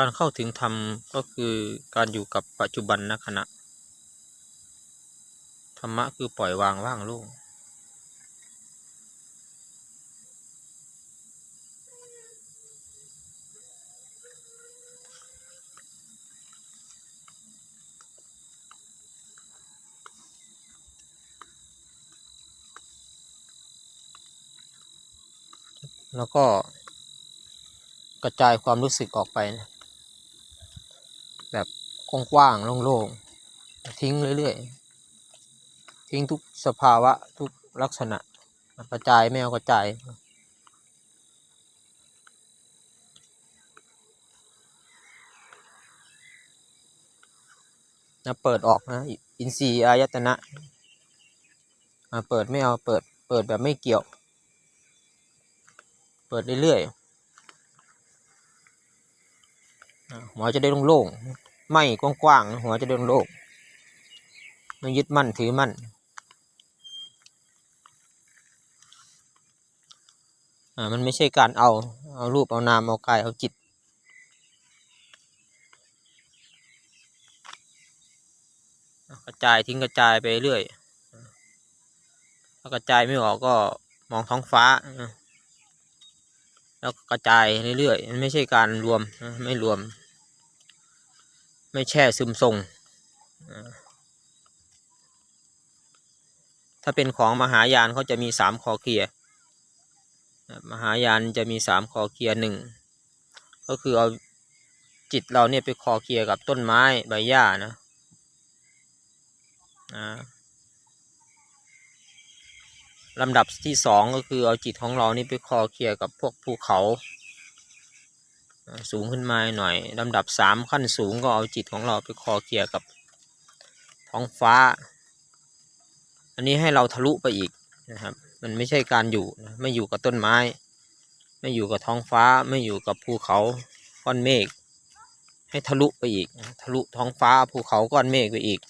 การเข้าถึงธรรมก็คือการอยู่กับปัจจุบันณขณะ ธรรมะคือปล่อยวางว่างโล่งแล้วก็กระจายความรู้สึกออกไปนะ กว้างๆโล่งๆทิ้งเรื่อยๆ ทิ้งทุกสภาวะทุกลักษณะกระจายไม่เอากระจายนะเปิดออกนะอินทรีย์อายตนะอ่าเปิดไม่เอาเปิดเปิดแบบไม่เกี่ยว เปิดเรื่อยๆหัวจะได้โล่งๆ ไม่กว้างๆหัวจะได้โล่งๆไม่ยึดมั่นถือมั่น อ่า มันไม่ใช่การเอา เอารูป เอานาม เอากาย เอาจิต กระจายทิ้งกระจายไปเรื่อย ถ้ากระจายไม่ออกก็มองท้องฟ้า แล้วกระจายเรื่อยๆ มันไม่ใช่การรวม ไม่รวม ไม่แช่ซึมทรง ถ้าเป็นของมหายานเขาจะมีสามคอเคียร์มหายานจะมีสามคอเคียร์หนึ่งก็คือเอาจิตเราเนี่ยไปคอเคียร์กับต้นไม้ใบหญ้านะลำดับที่สองก็คือเอาจิตของเรานี่ไปคอเคียร์กับพวกภูเขา สูงขึ้นมาหน่อยลำดับสามขั้นสูงก็เอาจิตของเราไปคอเคลียร์กับท้องฟ้า อันนี้ให้เราทะลุไปอีกนะครับ มันไม่ใช่การอยู่นะไม่อยู่กับต้นไม้ ไม่อยู่กับท้องฟ้า ไม่อยู่กับภูเขาก้อนเมฆให้ทะลุไปอีก ทะลุท้องฟ้าภูเขาก้อนเมฆไปอีก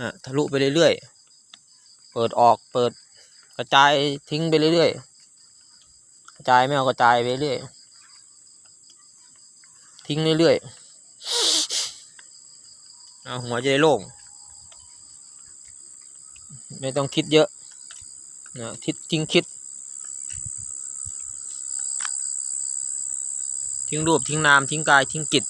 อะทะลุไปเรื่อยๆ เปิดออกเปิดกระจายทิ้งไปเรื่อยๆ กระจายไม่เอากระจายไปเรื่อย ทิ้งเรื่อยๆ เอาหัวจะได้โล่ง ไม่ต้องคิดเยอะนะทิศทิ้งคิด ทิ้งรูปทิ้งนามทิ้งกายทิ้งจิจ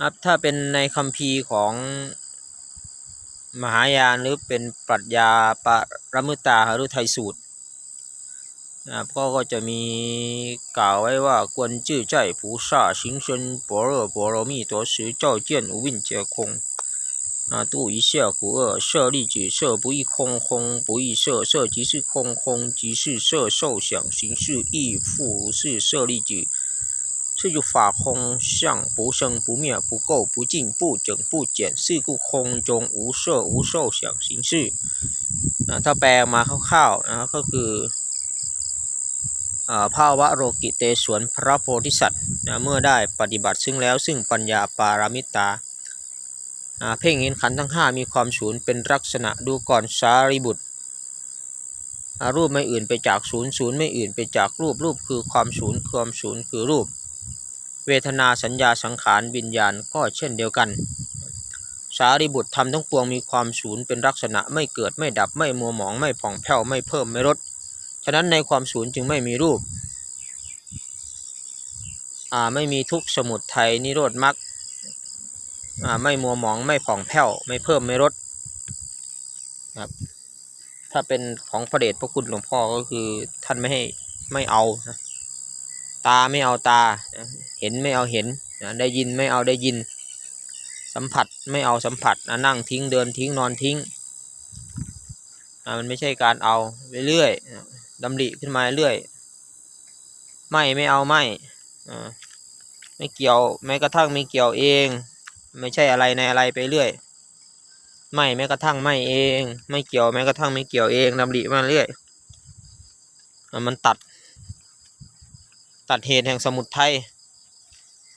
ครับถ้าเป็นในคัมภีร์ของมหายานหรือเป็นปรัชญาปรมุตตาหฤทัยสูตรนะครับก็ก็จะมีกล่าวไว้ว่ากวนจื้อใจ菩萨行深般若波罗蜜多时照见无蕴皆空啊度一切苦厄舍利子色不异空空不异色色即是空空即是色受想行识亦复如是舍利子 是就法空相不生不灭不垢不净不整不减是故空中无色无受想行识อ่าถ้าแปลมาคร่าวๆนะก็คืออ่าภาวะโรกิเตสวนพระโพธิสัตว์นะเมื่อได้ปฏิบัติซึ่งแล้วซึ่งปัญญาปารามิตาอ่าเพ่งเห็นขันธ์ทั้งห้ามีความศูนย์เป็นลักษณะดูก่อนสารีบุตรอ่ารูปไม่อื่นไปจากศูนย์ศูนย์ไม่อื่นไปจากรูปรูปคือความศูนย์ความศูนย์คือรูป เวทนาสัญญาสังขารวิญญาณก็เช่นเดียวกัน สารีบุตรทำทั้งปวงมีความศูนย์เป็นลักษณะไม่เกิดไม่ดับไม่มัวหมองไม่ผ่องแผ้วไม่เพิ่มไม่ลดฉะนั้นในความศูนย์จึงไม่มีรูปไม่มีทุกข์สมุทัยนิโรธมรรคไม่มัวหมองไม่ผ่องแผ้วไม่เพิ่มไม่ลดครับถ้าเป็นของพระเดชพระคุณหลวงพ่อก็คือท่านไม่ให้ไม่เอานะ ตาไม่เอาตา เห็นไม่เอาเห็นได้ยินไม่เอาได้ยิน สัมผัสไม่เอาสัมผัสนั่งทิ้งเดินทิ้งนอนทิ้งมันไม่ใช่การเอาเรื่อยๆดำริขึ้นมาเรื่อยไม่ไม่เอาไม่ไม่เกี่ยวแม้กระทั่งไม่เกี่ยวเอง ไม่ใช่อะไรในอะไรไปเรื่อย ไม่แม้กระทั่งไม่เอง ไม่เกี่ยวแม้กระทั่งไม่เกี่ยวเองดำริมาเรื่อยมันตัด ตัดเหตุแห่งสมุทัย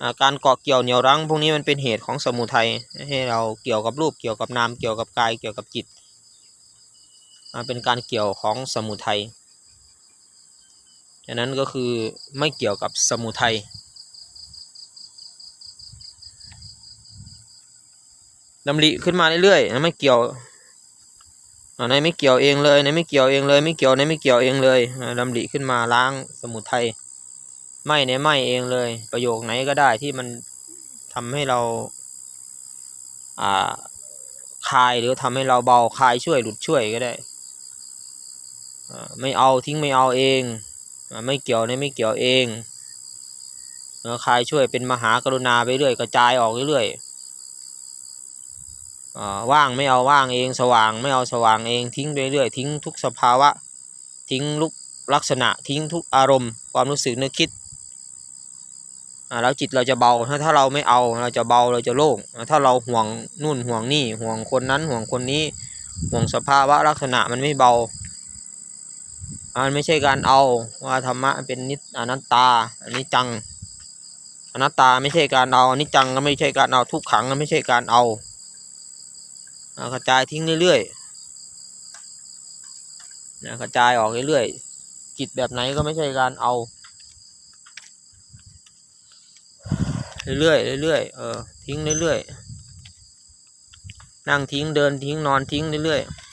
อ่าการเกาะเกี่ยวเหนี่ยวรั้งพวกนี้มันเป็นเหตุของสมุทัยให้เราเกี่ยวกับรูปเกี่ยวกับนามเกี่ยวกับกายเกี่ยวกับจิตเป็นการเกี่ยวของสมุทัยฉะนั้นก็คือไม่เกี่ยวกับสมุทัยดำริขึ้นมาเรื่อยๆนะไม่เกี่ยวในไม่เกี่ยวเองเลยในไม่เกี่ยวเองเลยไม่เกี่ยวในไม่เกี่ยวเองเลยดำริขึ้นมาล้างสมุทัย ไม่ในไม่เองเลย ประโยคไหนก็ได้ที่มันทำให้เราอ่าคลายหรือทำให้เราเบาคลายช่วยหลุดช่วยก็ได้ไม่เอาทิ้งไม่เอาเองไม่เกี่ยวในไม่เกี่ยวเองคลายช่วยเป็นมหากรุณาไปเรื่อยกระจายออกเรื่อยอว่างไม่เอาว่างเองสว่างไม่เอาสว่างเองทิ้งไปเรื่อยทิ้งทุกสภาวะ ทิ้งลุกลักษณะทิ้งทุกอารมณ์ ความรู้สึกนึกคิด แล้วจิตเราจะเบา ถ้าถ้าเราไม่เอาเราจะเบาเราจะโล่งถ้าเราห่วงนู่นห่วงนี่ห่วงคนนั้นห่วงคนนี้ห่วงสภาวะลักษณะมันไม่เบาอ่ามันไม่ใช่การเอาว่าธรรมะเป็นนิจอนัตตาอันนี้จังอนัตตาไม่ใช่การเอาอันนี้จังก็ไม่ใช่การเอาทุกขังก็ไม่ใช่การเอาอ่ากระจายทิ้งเรื่อยๆนะกระจายออกเรื่อยๆจิตแบบไหนก็ไม่ใช่การเอา เรื่อยๆเรื่อยๆเออทิ้งเรื่อยๆนั่งทิ้งเดินทิ้งนอนทิ้งเรื่อยๆ